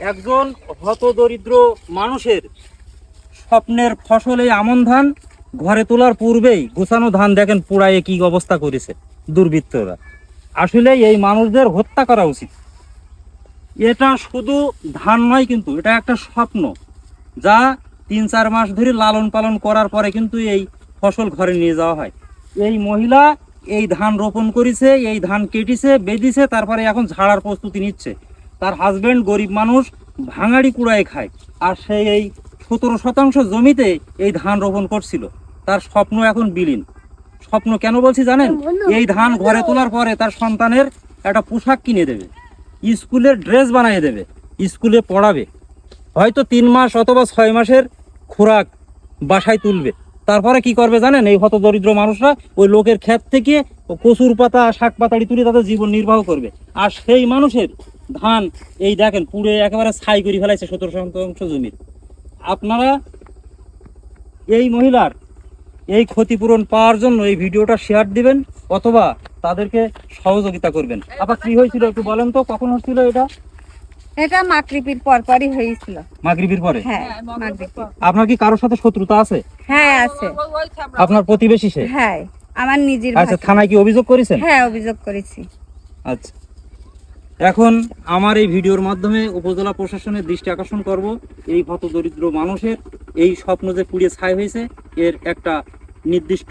একজন হতদরিদ্র মানুষের স্বপ্নের ফসল আমন ধান, ঘরে তোলার পূর্বেই গোছানো ধান দেখেন পুড়াইয়ে কি অবস্থা করেছে দুর্বৃত্তরা। আসলে এই মানুষদের হত্যা করা উচিত। এটা শুধু ধান নয় কিন্তু, এটা একটা স্বপ্ন যা তিন চার মাস ধরে লালন পালন করার পরে কিন্তু এই ফসল ঘরে নিয়ে যাওয়া হয়। এই মহিলা এই ধান রোপণ করেছে, এই ধান কেটেছে, বেঁধেছে, তারপরে এখন ঝাড়ার প্রস্তুতি নিচ্ছে। তার হাজবেন্ড গরিব মানুষ ভাঙাড়ি কুড়ায় খায়। আর সে এই সতেরো শতাংশ জমিতে এই ধান রোপণ করছিল। তার স্বপ্ন এখন বিলীন। স্বপ্ন কেন বলছি জানেন? এই ধান ঘরে তোলার পরে তার সন্তানের একটা পোশাক কিনে দেবে। স্কুলের ড্রেস বানিয়ে দেবে। স্কুলে পড়াবে। হয়তো তিন মাস অথবা ছয় মাসের খোরাক বাসায় তুলবে। তারপরে কি করবে জানেন? এই হত দরিদ্র মানুষরা ওই লোকের ক্ষেত থেকে কচুর পাতা শাক পাতাড়ি তুলে তাদের জীবন নির্বাহ করবে। আর সেই মানুষের ধান এই দেখেন পুড়ে একেবারে ছাই করে ফেলাইছে সতেরো শতাংশ জমির আপনারা এই মহিলার এই ক্ষতিপূরণ পাওয়ার জন্য এই ভিডিওটা শেয়ার দিবেন অথবা তাদেরকে সহযোগিতা করবেন। আবার কি হয়েছিল একটু বলেন তো কখন হচ্ছিল এটা? এটা পরপরই হয়েছিল। মাগরিবির পরে? হ্যাঁ আপনার কি কারোর সাথে শত্রুতা আছে? হ্যাঁ আছে। আপনার প্রতিবেশী সে? হ্যাঁ আমার নিজের আচ্ছা থানায় কি অভিযোগ করেছেন? হ্যাঁ অভিযোগ করেছি। আচ্ছা। এখন আমার এই ভিডিওর মাধ্যমে উপজেলা প্রশাসনের দৃষ্টি আকর্ষণ করব এই হত দরিদ্র মানুষের, এই স্বপ্ন যে পুড়িয়ে ছাই হয়েছে, এর একটা নির্দিষ্ট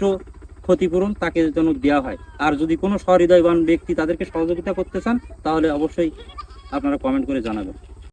ক্ষতিপূরণ তাকে যেন দেওয়া হয়। আর যদি কোনো সহৃদয়বান ব্যক্তি তাদেরকে সহযোগিতা করতে চান, তাহলে অবশ্যই আপনারা কমেন্ট করে জানাবেন।